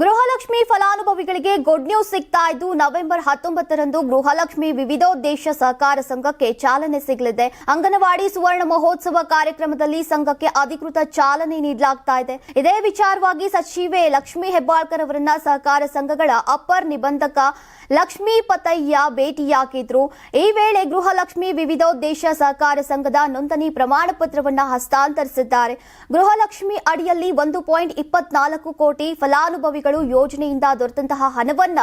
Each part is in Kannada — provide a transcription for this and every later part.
ಗೃಹಲಕ್ಷ್ಮಿ ಫಲಾನುಭವಿಗಳಿಗೆ ಗುಡ್ ನ್ಯೂಸ್ ಸಿಗ್ತಾ ಇದ್ದು, ನವೆಂಬರ್ ಹತ್ತೊಂಬತ್ತರಂದು ಗೃಹಲಕ್ಷ್ಮಿ ವಿವಿಧೋದ್ದೇಶ ಸಹಕಾರ ಸಂಘಕ್ಕೆ ಚಾಲನೆ ಸಿಗಲಿದೆ. ಅಂಗನವಾಡಿ ಸುವರ್ಣ ಮಹೋತ್ಸವ ಕಾರ್ಯಕ್ರಮದಲ್ಲಿ ಸಂಘಕ್ಕೆ ಅಧಿಕೃತ ಚಾಲನೆ ನೀಡಲಾಗ್ತಾ ಇದೆ. ಇದೇ ವಿಚಾರವಾಗಿ ಸಚಿವೆ ಲಕ್ಷ್ಮಿ ಹೆಬ್ಬಾಳ್ಕರ್ ಅವರನ್ನ ಸಹಕಾರ ಸಂಘಗಳ ಅಪ್ಪರ್ ನಿಬಂಧಕ ಲಕ್ಷ್ಮೀ ಪತಯ್ಯ ಭೇಟಿಯಾಗಿದ್ರು. ಈ ವೇಳೆ ಗೃಹಲಕ್ಷ್ಮಿ ವಿವಿಧೋದ್ದೇಶ ಸಹಕಾರ ಸಂಘದ ನೋಂದಣಿ ಪ್ರಮಾಣ ಪತ್ರವನ್ನ ಹಸ್ತಾಂತರಿಸಿದ್ದಾರೆ. ಗೃಹಲಕ್ಷ್ಮಿ ಅಡಿಯಲ್ಲಿ ಒಂದು ಪಾಯಿಂಟ್ ಇಪ್ಪತ್ನಾಲ್ಕು ಕೋಟಿ ಫಲಾನುಭವಿಗಳು ಯೋಜನೆಯಿಂದ ದೊರೆತಂತಹ ಹಣವನ್ನ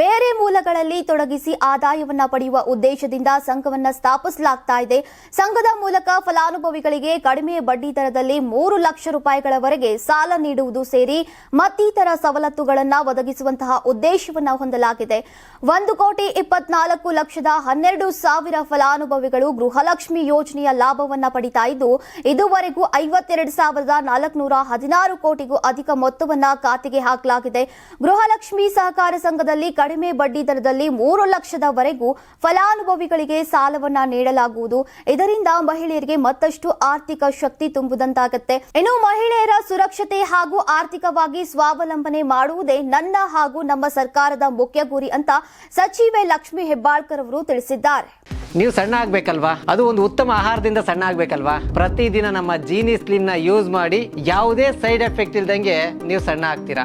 ಬೇರೆ ಮೂಲಗಳಲ್ಲಿ ತೊಡಗಿಸಿ ಆದಾಯವನ್ನ ಪಡೆಯುವ ಉದ್ದೇಶದಿಂದ ಸಂಘವನ್ನ ಸ್ಥಾಪಿಸಲಾಗ್ತಾ ಇದೆ. ಸಂಘದ ಮೂಲಕ ಫಲಾನುಭವಿಗಳಿಗೆ ಕಡಿಮೆ ಬಡ್ಡಿ ದರದಲ್ಲಿ ಮೂರು ಲಕ್ಷ ರೂಪಾಯಿಗಳವರೆಗೆ ಸಾಲ ನೀಡುವುದು ಸೇರಿ ಮತ್ತಿತರ ಸವಲತ್ತುಗಳನ್ನ ಒದಗಿಸುವಂತಹ ಉದ್ದೇಶವನ್ನ ಹೊಂದಲಾಗಿದೆ. ಒಂದು ಕೋಟಿ ಇಪ್ಪತ್ನಾಲ್ಕು ಲಕ್ಷದ ಹನ್ನೆರಡು ಸಾವಿರ ಫಲಾನುಭವಿಗಳು ಗೃಹಲಕ್ಷ್ಮಿ ಯೋಜನೆಯ ಲಾಭವನ್ನ ಪಡಿತಾ ಇದ್ದು, ಇದುವರೆಗೂ ಐವತ್ತೆರಡು ಸಾವಿರದ ನಾಲ್ಕುನೂರ ಹದಿನಾರು ಕೋಟಿಗೂ ಅಧಿಕ ಮೊತ್ತವನ್ನ ಖಾತೆಗೆ ಹಾಕಲಾಗಿದೆ ಗೃಹಲಕ್ಷ್ಮಿ ಸಹಕಾರ ಸಂಘದಲ್ಲಿ ಕಡಿಮೆ ಬಡ್ಡಿ ದರದಲ್ಲಿ ಮೂರು ಲಕ್ಷದವರೆಗೂ ಫಲಾನುಭವಿಗಳಿಗೆ ಸಾಲವನ್ನ ನೀಡಲಾಗುವುದು. ಇದರಿಂದ ಮಹಿಳೆಯರಿಗೆ ಮತ್ತಷ್ಟು ಆರ್ಥಿಕ ಶಕ್ತಿ ತುಂಬುದಂತಾಗುತ್ತೆ ಇನ್ನು ಮಹಿಳೆಯರ ಸುರಕ್ಷತೆ ಹಾಗೂ ಆರ್ಥಿಕವಾಗಿ ಸ್ವಾವಲಂಬನೆ ಮಾಡುವುದೇ ನನ್ನ ಹಾಗೂ ನಮ್ಮ ಸರ್ಕಾರದ ಮುಖ್ಯ ಗುರಿ ಅಂತ ಸಚಿವೆ ಲಕ್ಷ್ಮಿ ಹೆಬ್ಬಾಳ್ಕರ್ ಅವರು ತಿಳಿಸಿದ್ದಾರೆ. ನೀವು ಸಣ್ಣ ಆಗ್ಬೇಕಲ್ವಾ? ಅದು ಒಂದು ಉತ್ತಮ ಆಹಾರದಿಂದ ಸಣ್ಣ ಆಗ್ಬೇಕಲ್ವಾ? ಪ್ರತಿದಿನ ನಮ್ಮ ಜೀನಿ ಸ್ಲಿಮ್ನ ಯೂಸ್ ಮಾಡಿ ಯಾವುದೇ ಸೈಡ್ ಎಫೆಕ್ಟ್ ಇಲ್ದಂಗೆ ನೀವು ಸಣ್ಣ ಆಗ್ತೀರಾ?